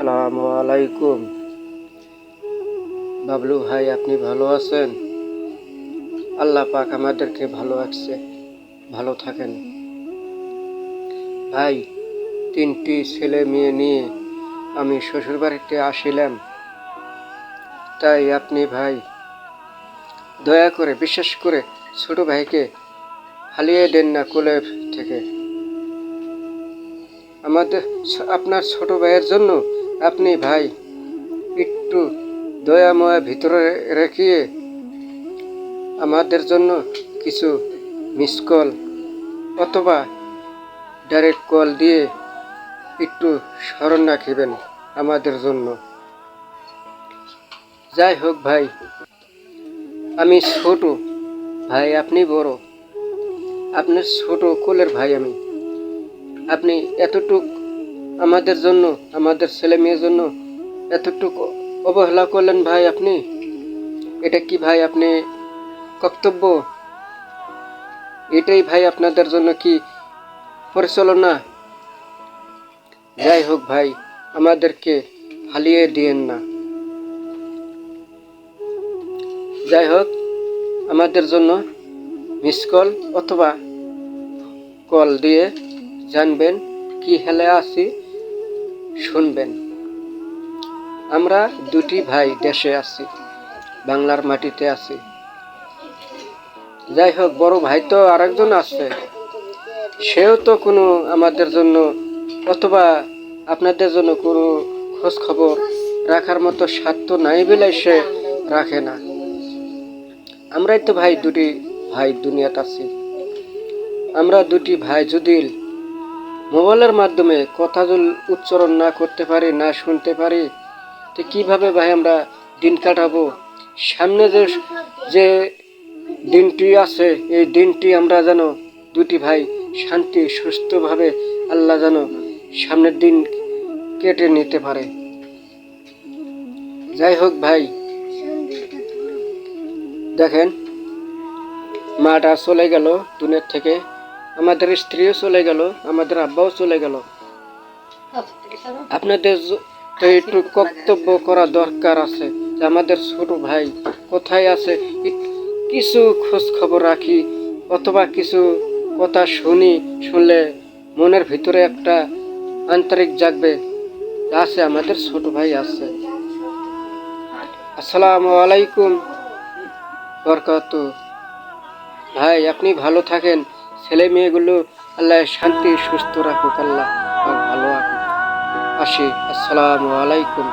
আসসালামু আলাইকুম বাবলু ভাই, আপনি ভালো আছেন? আল্লাহ পাক আমাদেরকে ভালো রাখছে, ভালো থাকেন। ভাই, তিনটি ছেলে মেয়ে নিয়ে আমি শ্বশুরবাড়িতে আসিলাম। তাই আপনি ভাই, দয়া করে, বিশেষ করে ছোট ভাইকে হালিয়ে দেন না কোলে থেকে। আমাদের আপনার ছোট ভাইয়ের জন্য আপনি ভাই, একটু দয়াময়া ভিতরে রেখে আমাদের জন্য কিছু মিস কল অথবা ডাইরেক্ট কল দিয়ে একটু স্মরণ রাখিবেন আমাদের জন্য। যাই হোক ভাই, আমি ছোট ভাই, আপনি বড়। আপনার ছোট কোলের ভাই আমি। আপনি এতটুক আমাদের জন্য, আমাদের ছেলে মেয়ের জন্য এতটুকু অবহেলা করলেন ভাই আপনি? এটা কি ভাই আপনি কর্তব্য? এটাই ভাই আপনাদের জন্য কি পরিচালনা? যাই হোক ভাই, আমাদেরকে হালিয়ে দিয়েন না। যাই হোক, আমাদের জন্য মিস কল অথবা কল দিয়ে জানবেন কি হেলে আছি। শুনবেন, আমরা দুটি ভাই দেশে আছি, বাংলার মাটিতে আছি। যাই হোক, বড় ভাই তো আরেকজন আছে। সেও তো কোনো আমাদের জন্য অথবা আপনাদের জন্য কোনো খোঁজ খবর রাখার মতো স্বার্থ নাই বলে সে রাখে না। আমরাই তো ভাই দুটি ভাই দুনিয়াতে আছি। আমরা দুটি ভাই যদি মোবাইলের মাধ্যমে কথা উচ্চারণ না করতে পারি, না শুনতে পারি, তো কীভাবে ভাই আমরা দিন কাটাবো? সামনে যে যে দিনটি আছে, এই দিনটি আমরা যেন দুটি ভাই শান্তি, সুস্থভাবে আল্লাহ যেন সামনের দিন কেটে নিতে পারে। যাই হোক ভাই, দেখেন, মাটা চলে গেল দুনিয়ার থেকে। আমাদের স্ত্রীও চলে গেল, আমাদের আব্বাও চলে গেল। আপনাদের তো একটু কর্তব্য করা দরকার আছে যে আমাদের ছোট ভাই কোথায় আছে? কিছু খোঁজ খবর রাখি, অথবা কিছু কথা শুনি, শুনলে মনের ভিতরে একটা আন্তরিক জাগবে আছে, আমাদের ছোট ভাই আছে। আসসালামু আলাইকুম। বরকত। ভাই, আপনি ভালো থাকেন। ছেলে মেয়েগুলো আল্লাহ শান্তি সুস্থ রাখুক আল্লাহ ভালো রাখুক। আসি আসসালামু আলাইকুম।